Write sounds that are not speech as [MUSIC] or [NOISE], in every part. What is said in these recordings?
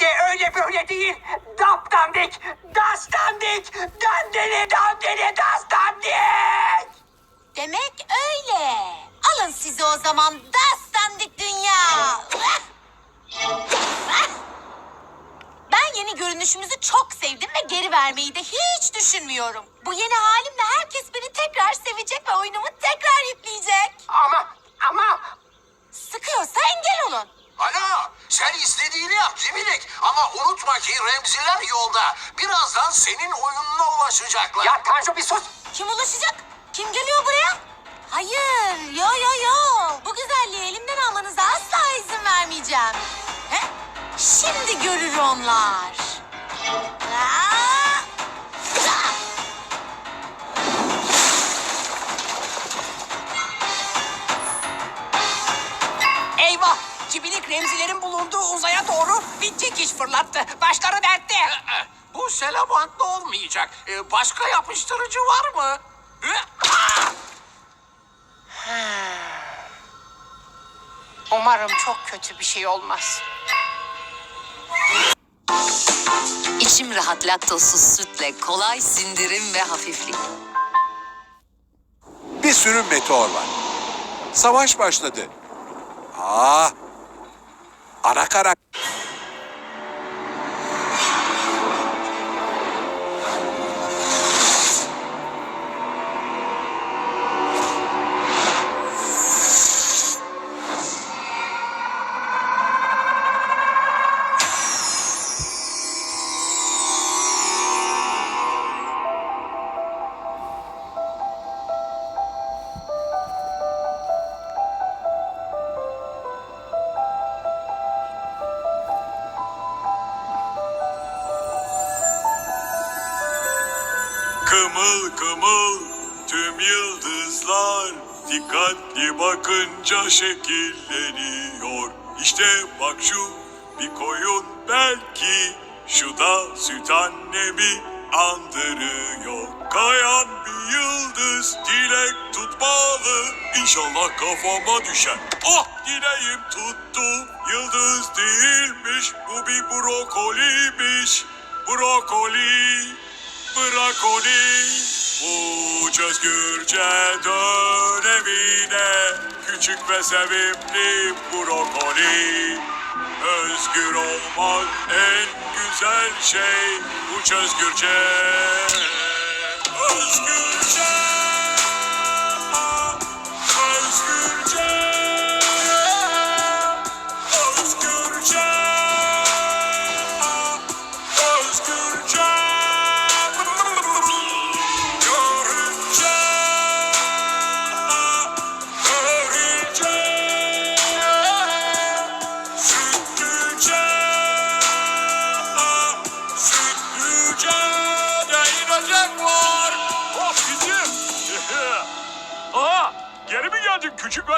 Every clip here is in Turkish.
De öyle böyle değil. Dap dandik, das dandik, dandini dandini das dandik. Demek öyle. Alın size o zaman dastandik dünya. Ben yeni görünüşümüzü çok sevdim ve geri vermeyi de hiç düşünmüyorum. Bu yeni halimle herkes beni tekrar sevecek ve oyunumu tekrar yükleyecek. Ama ama Sıkıyorsa engel olun. Ana sen istediğini yap Cimilik. Ama unutma ki Remziler yolda. Birazdan senin oyununa ulaşacaklar. ya Tanju bir sus. Kim ulaşacak? Kim geliyor buraya? Hayır, yo yo yo. Bu güzelliği elimden almanıza asla izin vermeyeceğim. He? Şimdi görür onlar. Aa! Cibilik remzilerin bulunduğu uzaya doğru bir çekiş fırlattı. Başları dertte. Ee, Bu selabantlı olmayacak. Ee, Başka yapıştırıcı var mı? Ee, ah! [SIGHS] Umarım çok kötü bir şey olmaz. İçim rahat laktozsuz sütle kolay sindirim ve hafiflik. Bir sürü meteor var. Savaş başladı. Aa! Ana karak Kımıl kımıl tüm yıldızlar dikkatli bakınca şekilleniyor. İşte bak şu bir koyun belki şu da süt annemi andırıyor. Kayan bir yıldız dilek tutmalı İnşallah kafama düşer. Ah dileğim tuttu yıldız değilmiş bu bir brokoliymiş. Brokoli. Brakoni Uç özgürce dön evine Küçük ve sevimli brokoli. Özgür olmak en güzel şey Uç Özgürce Özgürce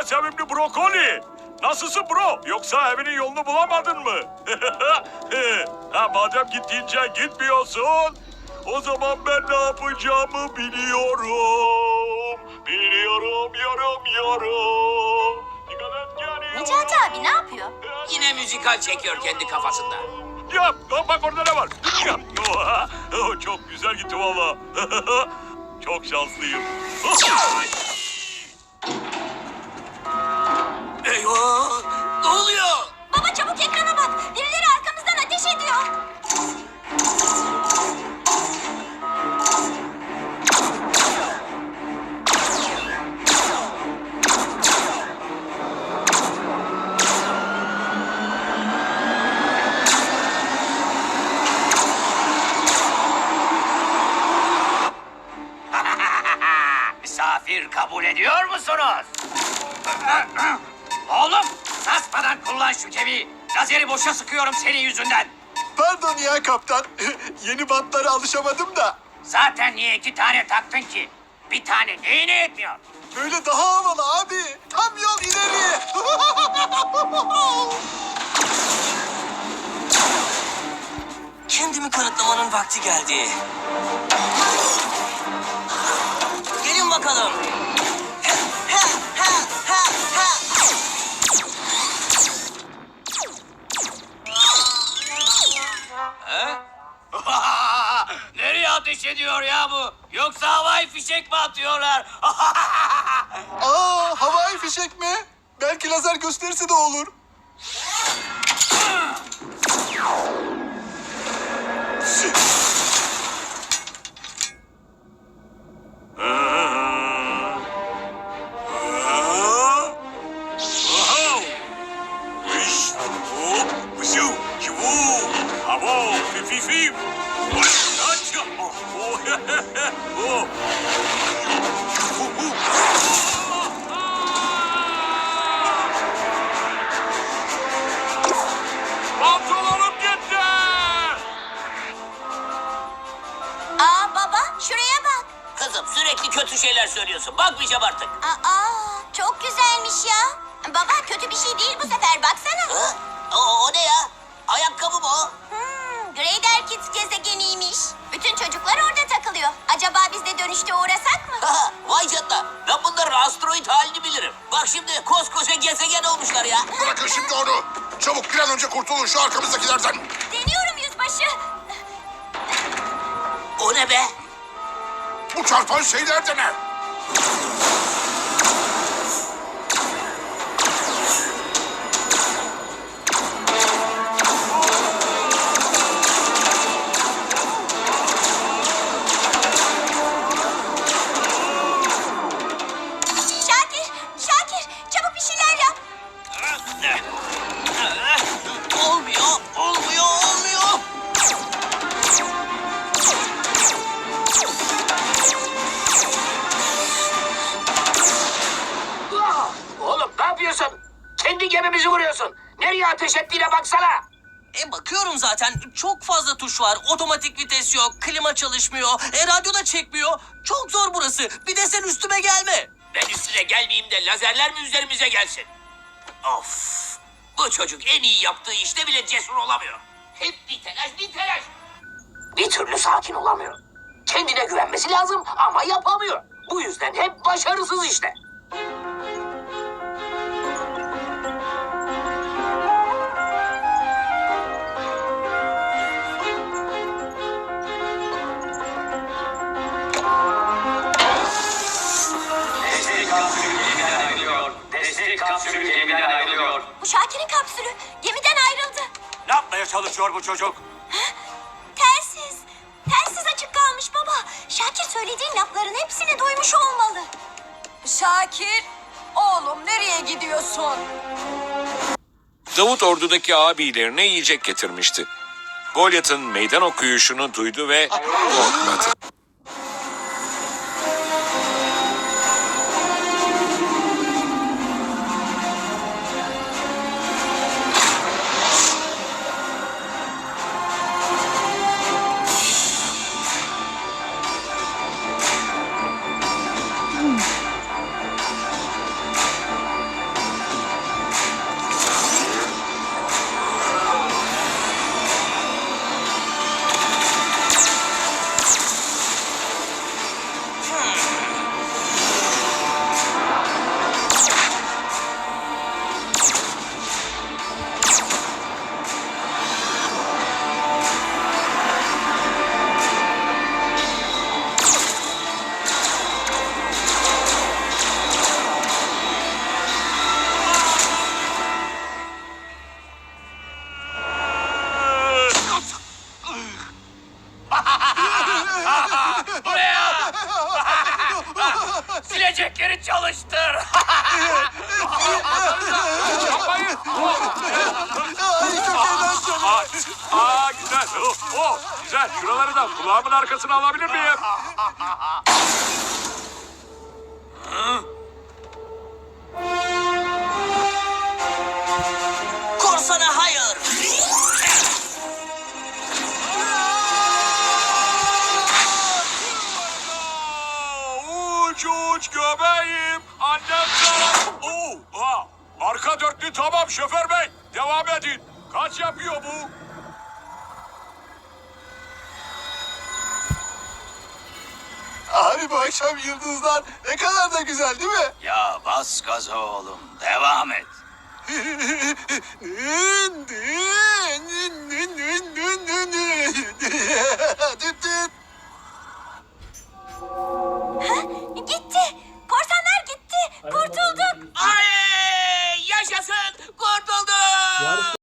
sevimli brokoli? Nasılsın bro? Yoksa evinin yolunu bulamadın mı? [LAUGHS] ha, madem gittiğince gitmiyorsun, o zaman ben ne yapacağımı biliyorum. Biliyorum, yorum, yorum. Dikkat et geliyor. Necati abi ne yapıyor? Yine müzikal çekiyor kendi kafasında. Ya bak orada ne var? Ya, [LAUGHS] oh, çok güzel gitti valla. [LAUGHS] çok şanslıyım. Ne oluyor? Baba çabuk ekrana bak. Birileri arkamızdan ateş ediyor. [LAUGHS] Misafir kabul ediyor musunuz? [LAUGHS] Lazeri boşa sıkıyorum senin yüzünden. Pardon ya kaptan. [LAUGHS] Yeni bantlara alışamadım da. Zaten niye iki tane taktın ki? Bir tane neyine yetmiyor? Böyle daha havalı abi. Tam yol ileri. [LAUGHS] Kendimi kanıtlamanın vakti geldi. Gelin bakalım. Ateş ediyor ya bu? Yoksa havai fişek mi atıyorlar? [LAUGHS] Aa havai fişek mi? Belki lazer gösterisi de olur. Wow! Wish, oh, wisiu, chivu, abo, fi fi fi. Sürekli kötü şeyler söylüyorsun. Bakmayacağım artık. Aa çok güzelmiş ya. Baba kötü bir şey değil bu sefer baksana. Ha? O, o ne ya? Ayakkabı mı o? Hmm, Greydar Kids gezegeniymiş. Bütün çocuklar orada takılıyor. Acaba biz de dönüşte uğrasak mı? Haha, [LAUGHS] Vay canına. Ben bunların asteroid halini bilirim. Bak şimdi koskoca gezegen olmuşlar ya. Bırakın şimdi onu. Çabuk bir an önce kurtulun şu arkamızdakilerden. Deniyorum yüzbaşı. O ne be? Çarpan şeyler de ne? Çok fazla tuş var. Otomatik vites yok, klima çalışmıyor, e radyo da çekmiyor. Çok zor burası. Bir de sen üstüme gelme. Ben üstüne gelmeyeyim de lazerler mi üzerimize gelsin? Of. Bu çocuk en iyi yaptığı işte bile cesur olamıyor. Hep bir telaş, bir telaş. Bir türlü sakin olamıyor. Kendine güvenmesi lazım ama yapamıyor. Bu yüzden hep başarısız işte. Destek kapsülü gemiden ayrılıyor. Bu Şakir'in kapsülü gemiden ayrıldı. Ne yapmaya çalışıyor bu çocuk? Telsiz. Telsiz açık kalmış baba. Şakir söylediğin lafların hepsini duymuş olmalı. Şakir, oğlum nereye gidiyorsun? Davut ordudaki abilerine yiyecek getirmişti. Golyat'ın meydan okuyuşunu duydu ve korkmadı. Çalıştır. [LAUGHS] Aa, aa güzel. Oh, oh, güzel. Şuraları da kulağımın arkasına alabilir miyim? Korsana hayır. uç uç göbeğim. Annem sana... Oo, ha. Arka dörtlü tamam şoför bey. Devam edin. Kaç yapıyor bu? Abi bu akşam yıldızlar ne kadar da güzel değil mi? Ya bas gaza oğlum. Devam et. [LAUGHS] Düt düt. What